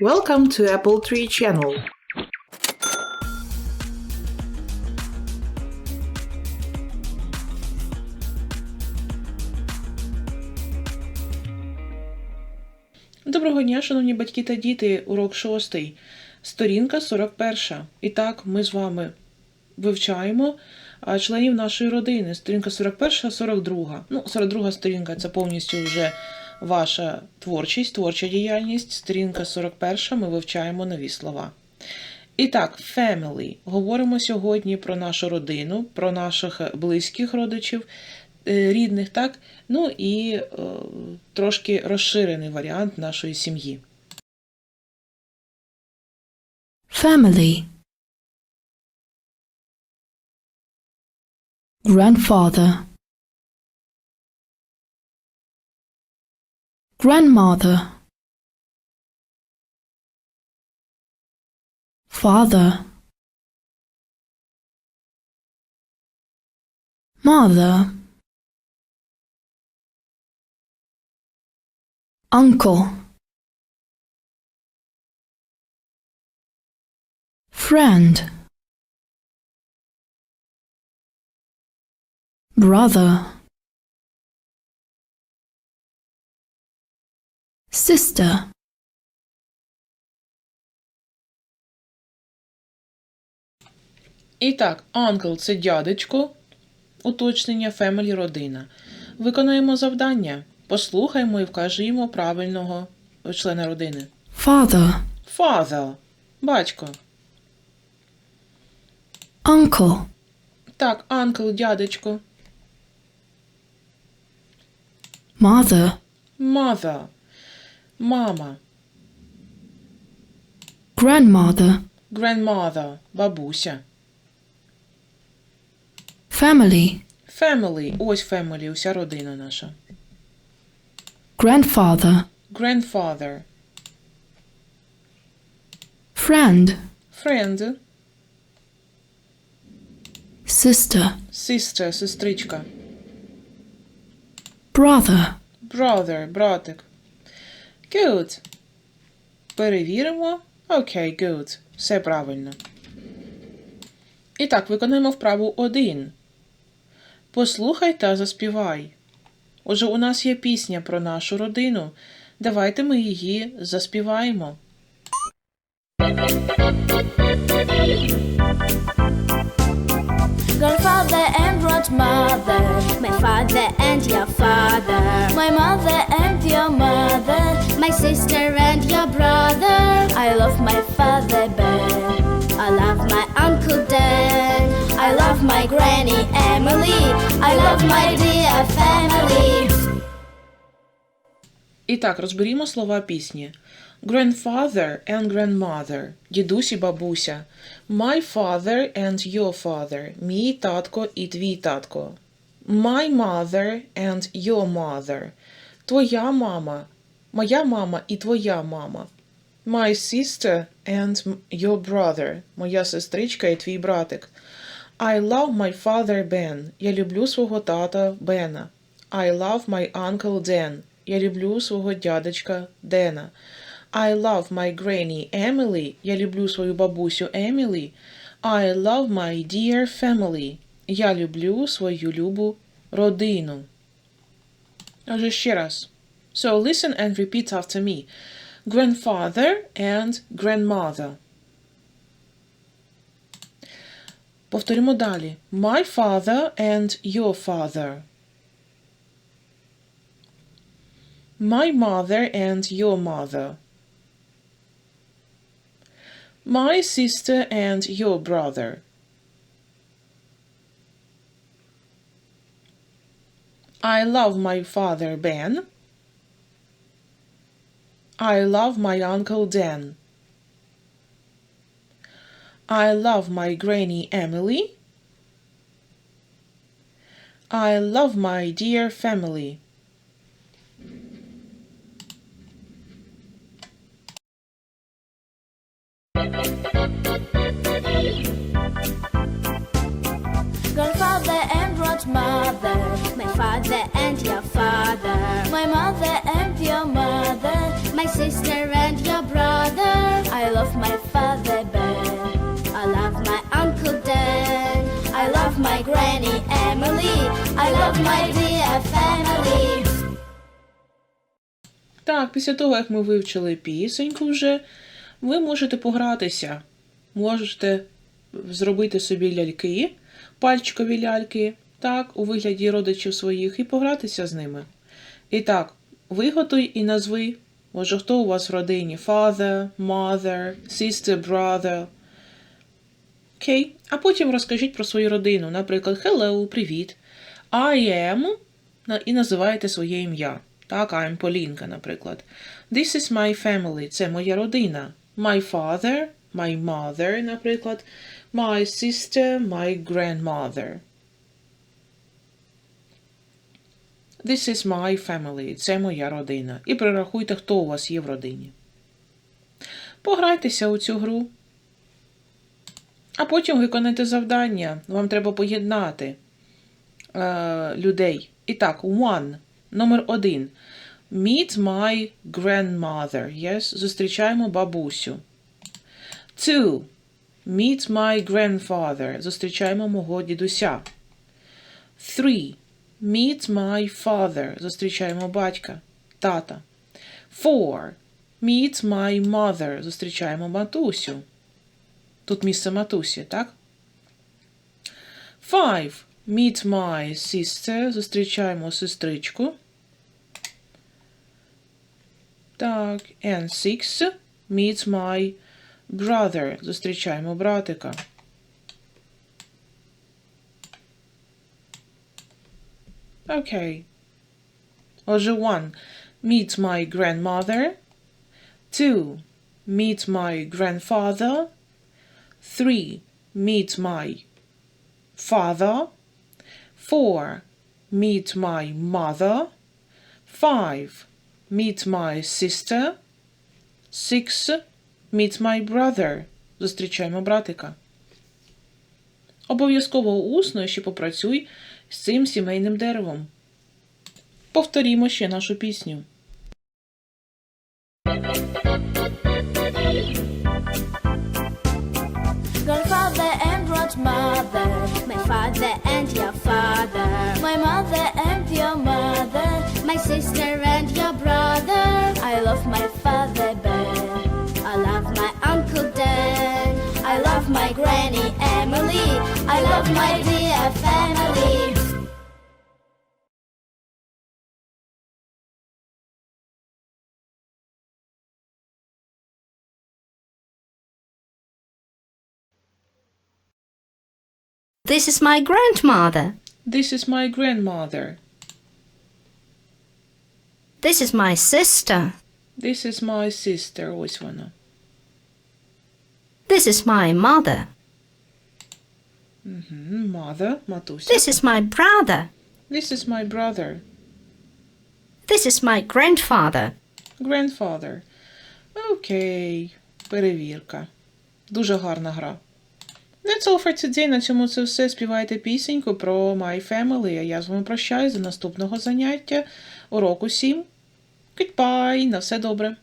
Welcome to Apple Tree Channel. Доброго дня, шановні батьки та діти, урок 6, сторінка 41. І так, ми з вами вивчаємо членів нашої родини. Сторінка 41, 42. Ну, 42 сторінка це повністю вже ваша творчість, творча діяльність. Сторінка 41 ми вивчаємо нові слова. І так, family. Говоримо сьогодні про нашу родину, про наших близьких родичів, е, рідних, так? Ну і е, трошки розширений варіант нашої сім'ї. Family. Grandfather. Grandmother. Father. Mother. Uncle. Friend. Brother. Sister. І так, uncle – це дядечко, уточнення family – родина. Виконаємо завдання. Послухаймо і вкажімо правильного члена родини. Father. Father – батько. Uncle. Так, uncle – дядечко. Mother. Mother – мама. Grandmother. Grandmother – бабуся. Family. Family – ось family, уся родина наша. Grandfather. Grandfather – Friend. friend, Sister. sister – сестричка. Brother. Brother – братик. Good. Перевіримо. Окей, good. Все правильно. І так, виконаємо вправу 1. Послухай та заспівай. Отже, у нас є пісня про нашу родину. Давайте ми її заспіваємо. Grandfather and grandmother, my father and your father, my mother and your mother, my sister and your brother. I love my father Ben, I love my uncle Dan, I love my granny Emily, I love my dear family. І так, розберімо слова пісні. Grandfather and grandmother. Дідусь і бабуся. My father and your father. Мій татко і твій татко. My mother and your mother. Твоя мама. Моя мама і твоя мама. My sister and your brother. Моя сестричка і твій братик. I love my father Ben. Я люблю свого тата Бена. I love my uncle Dan. Я люблю свого дядечка Дена. I love my granny Emily. Я люблю свою бабусю Емілі. I love my dear family. Я люблю свою любу родину. Отже, ще раз. So listen and repeat after me. Grandfather and grandmother. Повторимо далі. My father and your father. My mother and your mother. My sister and your brother. I love my father Ben. I love my uncle Dan. I love my granny Emily. I love my dear family. God's my father and your father, my mother and your mother, my sister and your brother. I love my father Ben, I love my uncle Dan, I love my granny Emily, I love my dear family. Так, після того, як ми вивчили пісеньку вже, ви можете погратися. Можете зробити собі ляльки, пальчикові ляльки так, у вигляді родичів своїх, і погратися з ними. І так, виготуй і назви. Може, хто у вас в родині? Father, mother, sister, brother. Окей. А потім розкажіть про свою родину. Наприклад, hello, привіт. I am і називаєте своє ім'я. Так, I'm Полінка, наприклад. This is my family. Це моя родина. My father, my mother, наприклад. My sister, my grandmother. This is my family. Це моя родина. І прорахуйте, хто у вас є в родині. Пограйтеся у цю гру. А потім виконайте завдання. Вам треба поєднати е, людей. І так, one. Номер один. Meet my grandmother. Yes? Зустрічаємо бабусю. Two. Meet my grandfather. Зустрічаємо мого дідуся. Three. Meet my father. Зустрічаємо батька, тата. Four. Meet my mother. Зустрічаємо матусю. Тут місце матусі, так? Five. Meet my sister. Зустрічаємо сестричку. Так, and six. Meet my brother. Зустрічаємо братика. Окей. Отже, one. Meet my grandmother. Two. Meet my grandfather. Three. Meet my father. Four. Meet my mother. Five. Meet my sister. Six. Meet my brother. Зустрічаємо братика. Обов'язково усно ще попрацюй З цим сімейним деревом. Повторімо ще нашу пісню. Grandfather and grandmother, my father and your father, my mother and your mother, my sister and your brother. I love my father Ben, I love my uncle Dan, I love my granny Emily, I love my dear family. This is my grandmother. This is my grandmother. This is my sister. This is my sister. Ось вона. This is my mother. Мгм, Mother, матуся. This is my brother. This is my brother. This is my grandfather. Grandfather. Окей. Перевірка. Дуже гарна гра. That's all for today. На цьому це все. Співайте пісеньку про My Family. А я з вами прощаюсь до наступного заняття. Уроку 7. Goodbye. На все добре.